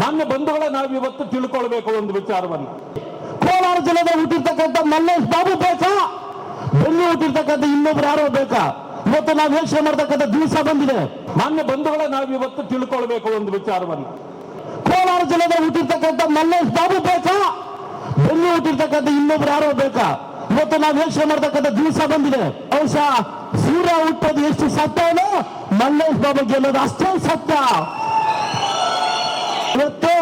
ಮಾನ್ಯ ಬಂಧುಗಳ ನಾವು ಇವತ್ತು ತಿಳ್ಕೊಳ್ಬೇಕು ಒಂದು ವಿಚಾರವನ್ನು. ಕೋಲಾರ ಜಿಲ್ಲೆಗೆ ಹುಟ್ಟಿರ್ತಕ್ಕಂಥ ಮಲ್ಲೇಶ್ ಬಾಬು ಬೇಕಾ? ಬೆಲ್ಲಿ ಹುಟ್ಟಿರ್ತಕ್ಕಂಥ ಇನ್ನೊಬ್ರು ಯಾರೋ ಬೇಕಾ? ಇವತ್ತು ನಾವು ಯೋಚನೆ ಮಾಡ್ತಕ್ಕಂಥ ದಿವಸ ಬಂದಿದೆ. ಮಾನ್ಯ ಬಂಧುಗಳ ನಾವು ಇವತ್ತು ತಿಳ್ಕೊಳ್ಬೇಕು ಒಂದು ವಿಚಾರವನ್ನು. ಕೋಲಾರ ಜಿಲ್ಲೆಗೆ ಹುಟ್ಟಿರ್ತಕ್ಕಂಥ ಮಲ್ಲೇಶ್ ಬಾಬು ಬೇಕಾ? ಬೆಲ್ಲಿ ಹುಟ್ಟಿರ್ತಕ್ಕಂಥ ಇನ್ನೊಬ್ರು ಯಾರೋ ಬೇಕಾ? ಇವತ್ತು ನಾವು ಯೋಚನೆ ಮಾಡ್ತಕ್ಕಂಥ ದಿವಸ ಬಂದಿದೆ. ಬಹುಶಃ ಸೂರ್ಯ ಹುಟ್ಟೋದು ಎಷ್ಟು ಸತ್ಯನೋ ಮಲ್ಲೇಶ್ ಬಾಬು ಗೆಲ್ಲೋದು ಅಷ್ಟೇ ಸತ್ಯ. ಇವತ್ತು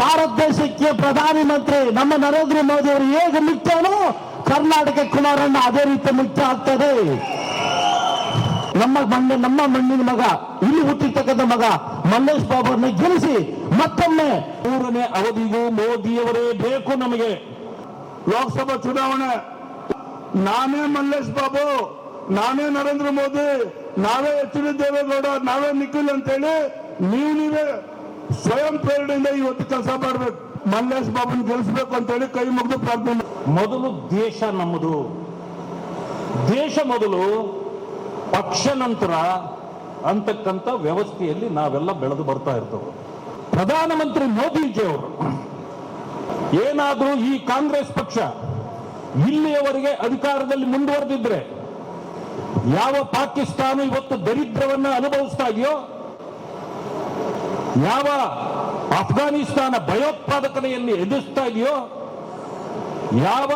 ಭಾರತ ದೇಶಕ್ಕೆ ಪ್ರಧಾನಿ ಮಂತ್ರಿ ನಮ್ಮ ನರೇಂದ್ರ ಮೋದಿ ಅವರು ಹೇಗೆ ಮುಖ್ಯನೋ ಕರ್ನಾಟಕ ಕುಮಾರಣ್ಣ ಅದೇ ರೀತಿ ಮುಖ್ಯ ಆಗ್ತದೆ. ನಮ್ಮ ಮಣ್ಣ, ನಮ್ಮ ಮಣ್ಣಿನ ಮಗ, ಇಲ್ಲಿ ಹುಟ್ಟಿರ್ತಕ್ಕಂಥ ಮಗ ಮಲ್ಲೇಶ್ ಬಾಬು ಅವ್ರನ್ನ ಗೆಲ್ಲಿಸಿ ಮತ್ತೊಮ್ಮೆ ಮೂರನೇ ಅವಧಿಗೂ ಮೋದಿಯವರೇ ಬೇಕು ನಮಗೆ. ಲೋಕಸಭಾ ಚುನಾವಣೆ. ನಾನೇ ಮಲ್ಲೇಶ್ ಬಾಬು, ನಾನೇ ನರೇಂದ್ರ ಮೋದಿ, ನಾವೇ ಎಚ್ ಡಿ ದೇವೇಗೌಡ, ನಾವೇ ನಿಖಿಲ್ ಅಂತೇಳಿ ನೀವು ಸ್ವಯಂ ಪ್ರೇರಣೆಯಿಂದ ಇವತ್ತು ಕೆಲಸ ಮಾಡ್ಬೇಕು. ಮಲ್ಲೇಶ್ ಬಾಬುನ ಗೆಲ್ಲಿಸ್ಬೇಕು ಅಂತೇಳಿ ಕೈ ಮುಗಿದು ಪ್ರಾರ್ಥನೆ ಮೊದಲು ದೇಶ ನಮ್ಮದು. ದೇಶ ಮೊದಲು ಪಕ್ಷ ನಂತರ ಅಂತಕ್ಕಂಥ ವ್ಯವಸ್ಥೆಯಲ್ಲಿ ನಾವೆಲ್ಲ ಬೆಳೆದು ಬರ್ತಾ ಇರ್ತೇವೆ. ಪ್ರಧಾನಮಂತ್ರಿ ಮೋದಿಜಿಯವರು, ಏನಾದರೂ ಈ ಕಾಂಗ್ರೆಸ್ ಪಕ್ಷ ಇಲ್ಲಿಯವರೆಗೆ ಅಧಿಕಾರದಲ್ಲಿ ಮುಂದುವರೆದಿದ್ರೆ ಯಾವ ಪಾಕಿಸ್ತಾನ ಇವತ್ತು ದರಿದ್ರವನ್ನ ಅನುಭವಿಸ್ತಾ ಇದೆಯೋ ಯಾವ ಅಫ್ಘಾನಿಸ್ತಾನ ಭಯೋತ್ಪಾದಕನೆಯಲ್ಲಿ ಎದುರಿಸ್ತಾ ಇದೆಯೋ, ಯಾವ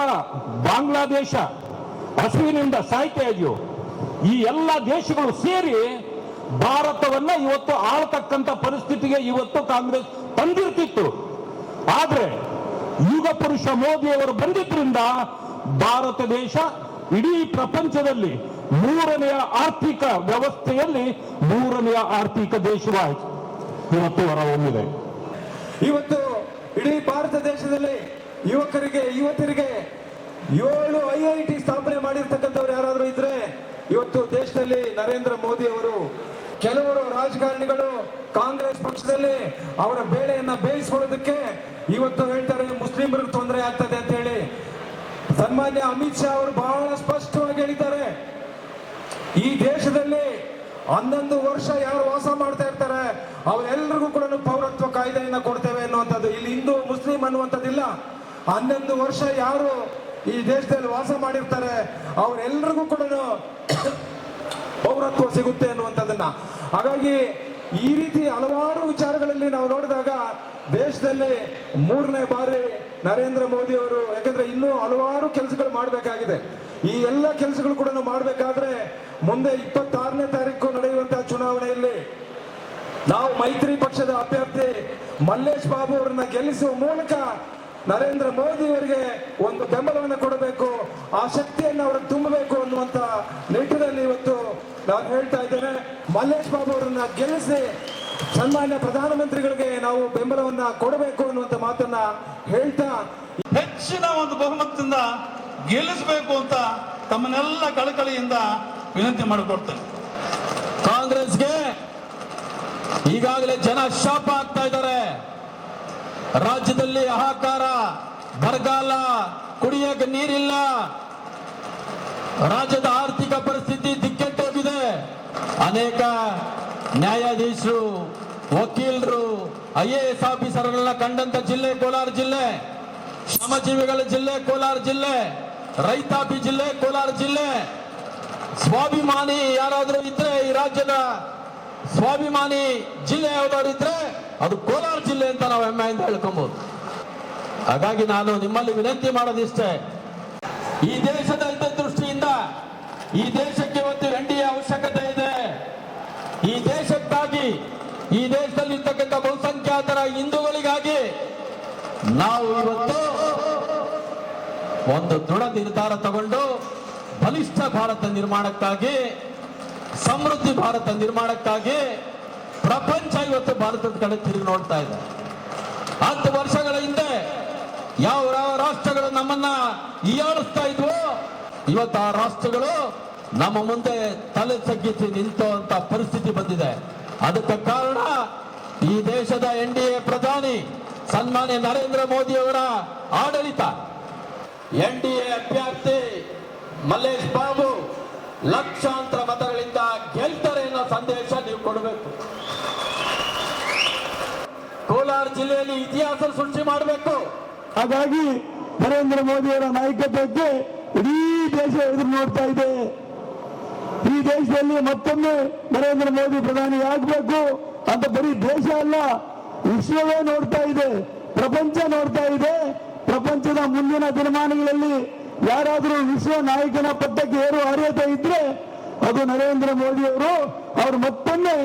ಬಾಂಗ್ಲಾದೇಶ ಹಸುವಿನಿಂದ ಸಾಯ್ತಾ ಇದೆಯೋ, ಈ ಎಲ್ಲ ದೇಶಗಳು ಸೇರಿ ಭಾರತವನ್ನ ಇವತ್ತು ಆಳ್ತಕ್ಕಂಥ ಪರಿಸ್ಥಿತಿಗೆ ಇವತ್ತು ಕಾಂಗ್ರೆಸ್ ತಂದಿರ್ತಿತ್ತು. ಆದ್ರೆ ಯುಗ ಪುರುಷ ಮೋದಿಯವರು ಬಂದಿದ್ರಿಂದ ಭಾರತ ದೇಶ ಇಡೀ ಪ್ರಪಂಚದಲ್ಲಿ ಮೂರನೆಯ ಆರ್ಥಿಕ ವ್ಯವಸ್ಥೆಯಲ್ಲಿ ಮೂರನೆಯ ಆರ್ಥಿಕ ದೇಶವಾಯಿತು. ಇವತ್ತು ಹೊರಹೊಮ್ಮಿದೆ ಇವತ್ತು ಇಡೀ ಭಾರತ ದೇಶದಲ್ಲಿ ಯುವಕರಿಗೆ, ಯುವತಿಯರಿಗೆ ಏಳು ಐ ಐ ಟಿ ಸ್ಥಾಪನೆ ಮಾಡಿರ್ತಕ್ಕಂಥವ್ರು ಯಾರಾದರೂ ಇದ್ರೆ ಇವತ್ತು ದೇಶದಲ್ಲಿ ನರೇಂದ್ರ ಮೋದಿ ಅವರು ಕೆಲವರು ರಾಜಕಾರಣಿಗಳು ಕಾಂಗ್ರೆಸ್ ಪಕ್ಷದಲ್ಲಿ ಅವರ ಬೇಳೆಯನ್ನ ಬೇಯಿಸ್ಕೊಳ್ಳೋದಕ್ಕೆ ಇವತ್ತು ಹೇಳ್ತಾರೆ, ಮುಸ್ಲಿಮರಿಗೆ ತೊಂದರೆ ಆಗ್ತದೆ ಅಂತ ಹೇಳಿ. ಸನ್ಮಾನ್ಯ ಅಮಿತ್ ಶಾ ಅವರು ಬಹಳ ಸ್ಪಷ್ಟವಾಗಿ ಹೇಳಿದ್ದಾರೆ. ಹನ್ನೊಂದು ವರ್ಷ ಯಾರು ವಾಸ ಮಾಡ್ತಾ ಇರ್ತಾರೆ ಅವರೆಲ್ಲರಿಗೂ ಕೂಡ ಪೌರತ್ವ ಕಾಯ್ದೆಯನ್ನ ಕೊಡ್ತೇವೆ ಅನ್ನುವಂಥದ್ದು. ಇಲ್ಲಿ ಹಿಂದೂ, ಮುಸ್ಲಿಂ ಅನ್ನುವಂಥದ್ದಿಲ್ಲ. ಹನ್ನೊಂದು ವರ್ಷ ಯಾರು ಈ ದೇಶದಲ್ಲಿ ವಾಸ ಮಾಡಿರ್ತಾರೆ ಅವರೆಲ್ಲರಿಗೂ ಕೂಡ ಪೌರತ್ವ ಸಿಗುತ್ತೆ ಅನ್ನುವಂಥದ್ದನ್ನ. ಹಾಗಾಗಿ ಈ ರೀತಿ ಹಲವಾರು ವಿಚಾರಗಳಲ್ಲಿ ನಾವು ನೋಡಿದಾಗ ದೇಶದಲ್ಲಿ ಮೂರನೇ ಬಾರಿ ನರೇಂದ್ರ ಮೋದಿ ಅವರು, ಯಾಕಂದ್ರೆ ಇನ್ನೂ ಹಲವಾರು ಕೆಲಸಗಳು ಮಾಡಬೇಕಾಗಿದೆ. ಈ ಎಲ್ಲ ಕೆಲಸಗಳು ಕೂಡ ಮಾಡಬೇಕಾದ್ರೆ ಮುಂದೆ ಇಪ್ಪತ್ತಾರನೇ ತಾರೀಕು ನಡೆಯುವಂತಹ ಚುನಾವಣೆಯಲ್ಲಿ ನಾವು ಮೈತ್ರಿ ಪಕ್ಷದ ಅಭ್ಯರ್ಥಿ ಮಲ್ಲೇಶ್ ಬಾಬು ಅವರನ್ನ ಗೆಲ್ಲಿಸುವ ಮೂಲಕ ನರೇಂದ್ರ ಮೋದಿ ಅವರಿಗೆ ಒಂದು ಬೆಂಬಲವನ್ನು ಕೊಡಬೇಕು, ಆ ಶಕ್ತಿಯನ್ನು ಅವ್ರಿಗೆ ತುಂಬಬೇಕು ಅನ್ನುವಂತ ನಿಟ್ಟಿನಲ್ಲಿ ಇವತ್ತು ನಾನು ಹೇಳ್ತಾ ಇದ್ದೇನೆ. ಮಲ್ಲೇಶ್ ಬಾಬು ಅವರನ್ನ ಗೆಲ್ಲಿಸಿ ಸನ್ಮಾನ್ಯ ಪ್ರಧಾನಮಂತ್ರಿಗಳಿಗೆ ನಾವು ಬೆಂಬಲವನ್ನ ಕೊಡಬೇಕು ಅನ್ನುವಂತ ಮಾತನ್ನ ಹೇಳ್ತಾ ಹೆಚ್ಚಿನ ಒಂದು ಬಹುಮತದಿಂದ ಗೆಲ್ಲಿಸಬೇಕು ಅಂತ ತಮ್ಮನ್ನೆಲ್ಲ ಕಳಕಳಿಯಿಂದ ವಿನಂತಿ ಮಾಡಿಕೊಡ್ತೇನೆ ಕಾಂಗ್ರೆಸ್ಗೆ ಈಗಾಗಲೇ ಜನ ಶಾಪ ಆಗ್ತಾ ಇದ್ದಾರೆ. ರಾಜ್ಯದಲ್ಲಿ ಹಾಹಾಕಾರ, ಬರಗಾಲ, ಕುಡಿಯಕ್ಕೆ ನೀರಿಲ್ಲ. ರಾಜ್ಯದ ಆರ್ಥಿಕ ಪರಿಸ್ಥಿತಿ ದಿಕ್ಕೆಟ್ಟೋಗಿದೆ ಅನೇಕ ನ್ಯಾಯಾಧೀಶರು, ವಕೀಲರು, ಐ ಎ ಎಸ್ ಆಫೀಸರ್ಗಳನ್ನ ಕಂಡಂತ ಜಿಲ್ಲೆ ಕೋಲಾರ ಜಿಲ್ಲೆ, ಶ್ರಮಜೀವಿಗಳ ಜಿಲ್ಲೆ ಕೋಲಾರ ಜಿಲ್ಲೆ, ರೈತಾಪಿ ಜಿಲ್ಲೆ ಕೋಲಾರ ಜಿಲ್ಲೆ ಸ್ವಾಭಿಮಾನಿ ಯಾರಾದರೂ ಇದ್ರೆ ಈ ರಾಜ್ಯದ ಸ್ವಾಭಿಮಾನಿ ಜಿಲ್ಲೆ ಯಾವ್ದಾದ್ರು ಇದ್ರೆ ಅದು ಕೋಲಾರ ಜಿಲ್ಲೆ ಅಂತ ನಾವು ಹೆಮ್ಮೆಯಿಂದ ಹೇಳ್ಕೊಬಹುದು ಹಾಗಾಗಿ ನಾನು ನಿಮ್ಮಲ್ಲಿ ವಿನಂತಿ ಮಾಡೋದಿಷ್ಟೇ. ಈ ದೇಶದ ಹಿತದೃಷ್ಟಿಯಿಂದ ಈ ದೇಶಕ್ಕೆ ಇವತ್ತು ಹೆಂಡಿಯ ಅವಶ್ಯಕತೆ ಇದೆ. ಈ ದೇಶಕ್ಕಾಗಿ, ಈ ದೇಶದಲ್ಲಿ ಇರ್ತಕ್ಕಂಥ ಬಹುಸಂಖ್ಯಾತರ ಹಿಂದೂಗಳಿಗಾಗಿ ನಾವು ಇವತ್ತು ಒಂದು ದೃಢ ನಿರ್ಧಾರ ತಗೊಂಡು ಬಲಿಷ್ಠ ಭಾರತ ನಿರ್ಮಾಣಕ್ಕಾಗಿ, ಸಮೃದ್ಧಿ ಭಾರತ ನಿರ್ಮಾಣಕ್ಕಾಗಿ ಪ್ರಪಂಚ ಇವತ್ತು ಭಾರತದ ಕಡೆ ತಿರುಗಿ ನೋಡ್ತಾ ಇದೆ. ಹತ್ತು ವರ್ಷಗಳ ಹಿಂದೆ ಯಾವ ಯಾವ ರಾಷ್ಟ್ರಗಳು ನಮ್ಮನ್ನ ಹೀಯಾಳಿಸ್ತಾ ಇದ್ವು, ಇವತ್ತು ಆ ರಾಷ್ಟ್ರಗಳು ನಮ್ಮ ಮುಂದೆ ತಲೆ ತಗ್ಗಿಸಿ ನಿಂತುವಂತ ಪರಿಸ್ಥಿತಿ ಬಂದಿದೆ. ಅದಕ್ಕೆ ಕಾರಣ ಈ ದೇಶದ ಎನ್ ಡಿ ಎ ಪ್ರಧಾನಿ ಸನ್ಮಾನ್ಯ ನರೇಂದ್ರ ಮೋದಿ ಅವರ ಆಡಳಿತ. ಎನ್ ಡಿ ಎ ಅಭ್ಯರ್ಥಿ ಮಲ್ಲೇಶ್ ಬಾಬು, ಲಕ್ಷಾಂತರ ಮತಗಳಿಂದ ಗೆಲ್ತಾರೆ ಅನ್ನೋ ಸಂದೇಶ ನೀವು ಕೊಡಬೇಕು. ಕೋಲಾರ ಜಿಲ್ಲೆಯಲ್ಲಿ ಇತಿಹಾಸ ಸೃಷ್ಟಿ ಮಾಡಬೇಕು. ಹಾಗಾಗಿ ನರೇಂದ್ರ ಮೋದಿಯವರ ನಾಯಕತ್ವಕ್ಕೆ ಇಡೀ ದೇಶ ಎದುರು ನೋಡ್ತಾ ಇದೆ. ಈ ದೇಶದಲ್ಲಿ ಮತ್ತೊಮ್ಮೆ ನರೇಂದ್ರ ಮೋದಿ ಪ್ರಧಾನಿ ಆಗಬೇಕು ಅಂತ ಬರೀ ದೇಶ ಅಲ್ಲ, ವಿಶ್ವವೇ ನೋಡ್ತಾ ಇದೆ, ಪ್ರಪಂಚ ನೋಡ್ತಾ ಇದೆ. ಪ್ರಪಂಚದ ಮುಂದಿನ ದಿನಮಾನಗಳಲ್ಲಿ ಯಾರಾದರೂ ವಿಶ್ವ ನಾಯಕನ ಪಟ್ಟಕ್ಕೆ ಏರು ಅರ್ಹತೆ ಇದ್ರೆ ಅದು ನರೇಂದ್ರ ಮೋದಿ ಅವರು ಅವ್ರು ಮತ್ತೊಮ್ಮೆ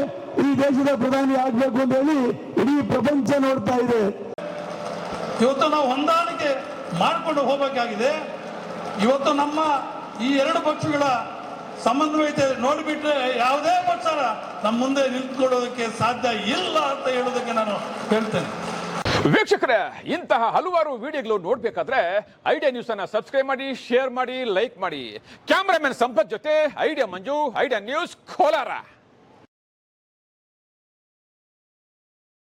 ಈ ದೇಶದ ಪ್ರಧಾನಿ ಆಗ್ಬೇಕು ಅಂತ ಹೇಳಿ ಇಡೀ ಪ್ರಪಂಚ ನೋಡ್ತಾ ಇದೆ. ಇವತ್ತು ನಾವು ಹೊಂದಾಣಿಕೆ ಮಾಡಿಕೊಂಡು ಹೋಗಬೇಕಾಗಿದೆ. ಇವತ್ತು ನಮ್ಮ ಈ ಎರಡು ಪಕ್ಷಗಳ ಸಮನ್ವಯತೆ ನೋಡಿಬಿಟ್ರೆ ಯಾವುದೇ ಪಕ್ಷ ನಮ್ಮ ಮುಂದೆ ನಿಂತ್ಕೊಳ್ಳೋದಕ್ಕೆ ಸಾಧ್ಯ ಇಲ್ಲ ಅಂತ ಹೇಳೋದಕ್ಕೆ ನಾನು ಹೇಳ್ತೇನೆ. ವೀಕ್ಷಕರೇ, ಇಂತಹ ಹಲವಾರು ವಿಡಿಯೋಗಳು ನೋಡ್ಬೇಕಾದ್ರೆ ಐಡಿಯಾ ನ್ಯೂಸ್ ಅನ್ನ ಸಬ್ಸ್ಕ್ರೈಬ್ ಮಾಡಿ, ಶೇರ್ ಮಾಡಿ, ಲೈಕ್ ಮಾಡಿ. ಕ್ಯಾಮ್ರಾಮನ್ ಸಂಪತ್ ಜೊತೆ, Idea Manju, Idea News Kolar.